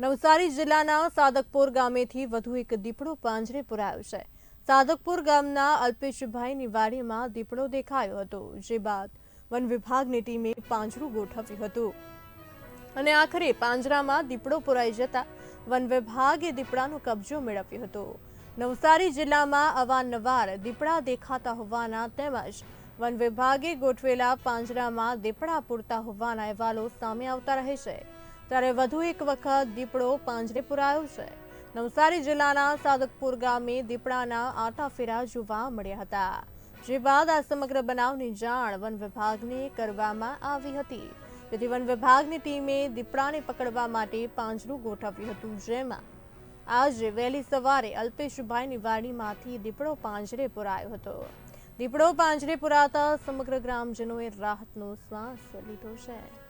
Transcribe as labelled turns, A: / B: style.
A: નવસારી જિલ્લાના સાદકપુર ગામેથી વધુ એક દીપડો પાંજરે પુરાયો છે. સાદકપુર ગામના અલ્પેશભાઈની વાડીમાં દીપડો દેખાયો હતો, જે બાદ વન વિભાગની ટીમે પાંજરું ગોઠવ્યું હતું. અને આખરે પાંજરામાં દીપડો પુરાઈ જતા વન વિભાગે દીપડાનો કબજો મેળવ્યો હતો. નવસારી જિલ્લામાં અવારનવાર દીપડા દેખાતા હોવાના તેમજ વન વિભાગે ગોઠવેલા પાંજરામાં દીપડા પૂરતા હોવાના અહેવાલો સામે આવતા રહે છે. ત્યારે વધુ એક વખત દીપડો પાંજરે પુરાયો છે. નવસારી જિલ્લાના સાદકપુર ગામે દીપડાના આટાફેરા જોવા મળ્યા હતા. જે બાદ આ સમગ્ર બનાવની જાણ વન વિભાગને કરવામાં આવી હતી. તેથી વન વિભાગની ટીમે દીપડાને પકડવા માટે પાંજરું ગોઠવ્યું હતું. જેમાં આજે વહેલી સવારે અલ્પેશભાઈની વાડીમાંથી દીપડો પાંજરે પુરાયો હતો. દીપડો પાંજરે પુરાતા સમગ્ર ગ્રામજનોએ રાહતનો શ્વાસ લીધો છે.